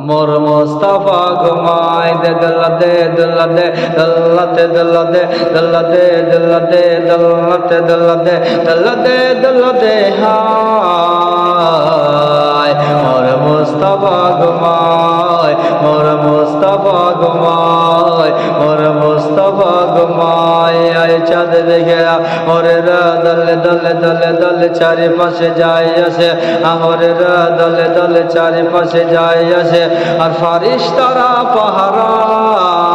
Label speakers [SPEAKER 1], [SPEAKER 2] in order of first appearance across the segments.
[SPEAKER 1] মোর মুস্তাফা ঘুমায় দে দোল্লা দে দোল্লা দে দোল্লাতে দোল্লা দে দোল্লা দে দোল্লা দে দোল্লাতে দোল্লা দে দোল্লা দে হায় মোর মুস্তাফা ঘুমায় মোর মুস্তাফা ঘুমায় মোর মুস্তাফা ঘুমায় আয় চাঁদ দেখে ওরে দলে দলে দলে দলে চারিপাশে যায় আসে। আহরে রা দলে দলে চারিপাশে যায় আসে। আর ফারিস তারা পাহারায়,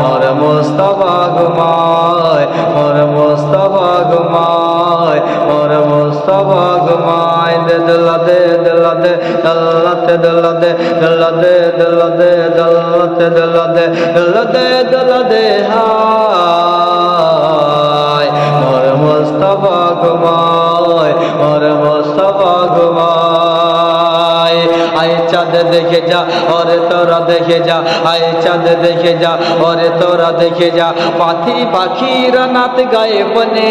[SPEAKER 1] মোর মুস্তাফা ঘুমায় মোর মুস্তাফা ঘুমায় দে দল্লা দে দল্লা দে দল্লাতে দল্লা দে দল্লা দে দল্লা দে দল্লাতে দল্লা দে দল্লা দে দল্লা দে হায় মোর মুস্তাফা ঘুমায় মোর মুস্তাফা ঘুমায় আয় চাঁদ দেখে যা ওরে তোরা দেখে যা আয় চাঁদ দেখে যা ওরে তোরা দেখে যা পাখি পাখিরা নাত গায়ে বনে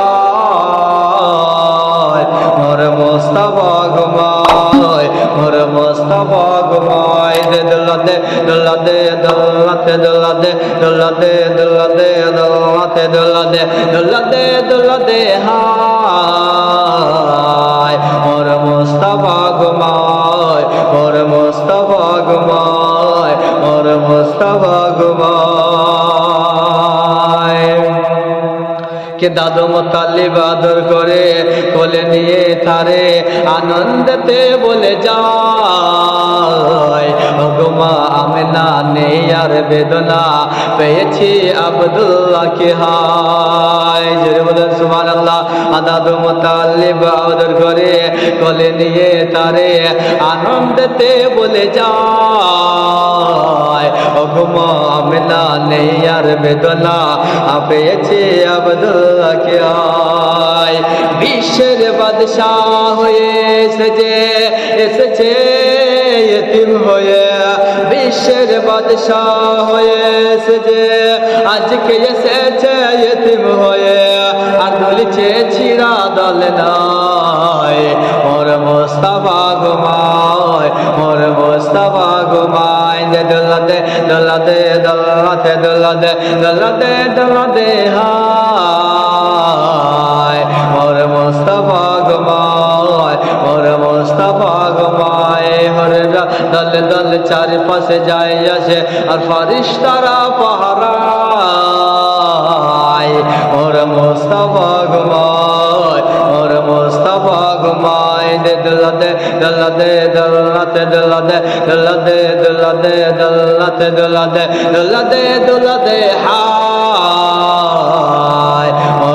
[SPEAKER 1] মোস্তাফা ঘুমায় মোর মোস্তাফা দে দোল্লা দে দোল্লা দে দোল্লাতে দোল্লা দে দোল্লা দে দোল্লা দে দোল্লাতে দোল্লা দে দোল্লা দে দোল্লা দে হায় মোর মোস্তাফা মোর মোস্তাফা মোর মোস্তাফা কে দাদু মোতালিব আদর করে কোলে নিয়ে তারে আনন্দতে বলে যায় ভগমা আমেনা নেই আর বেদনা, পেয়েছি আবদুল্লাহকে হায়। জোরে বলে সুমান আল্লাহ দাদু মোতালিব আদর করে কোলে নিয়ে তারে আনন্দতে বলে যায় ভগমা আমেনা নেই আর বেদনা, পেয়েছি আবদুল্লাহকে আয়। বিশ্বের বাদশাহ হয়ে এসেছে এসেছে এতিম হয়ে। বিশ্বের বাদশাহ হয়ে এসেছে, আজকে এসেছে এতিম হয়ে। আর বলছে ছিড়া দল নয় মোর মোস্তাফা ঘুমায় মোর মোস্তাফা ঘুমায় দে দোলা দে দোলা দে দোলাতে দোলা দে দল দল চারিপাশে যায় আসে আর ফারিস তারা পাহারায় মোর মোস্তাফা ঘুমায় মোর মোস্তাফা ঘুমায় দে দোলা দে দোলা দে দোলাতে দোলা দে দোলা দে দোলা দে দোলাতে দোলা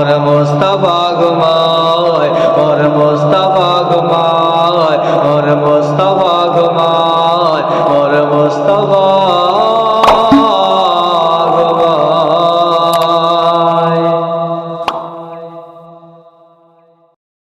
[SPEAKER 1] মোর মোস্তাফা ঘুমায় মোর মোস্তাফা ঘুমায় মোর মোস্তাফা ঘুমায় মোর মোস্তাফা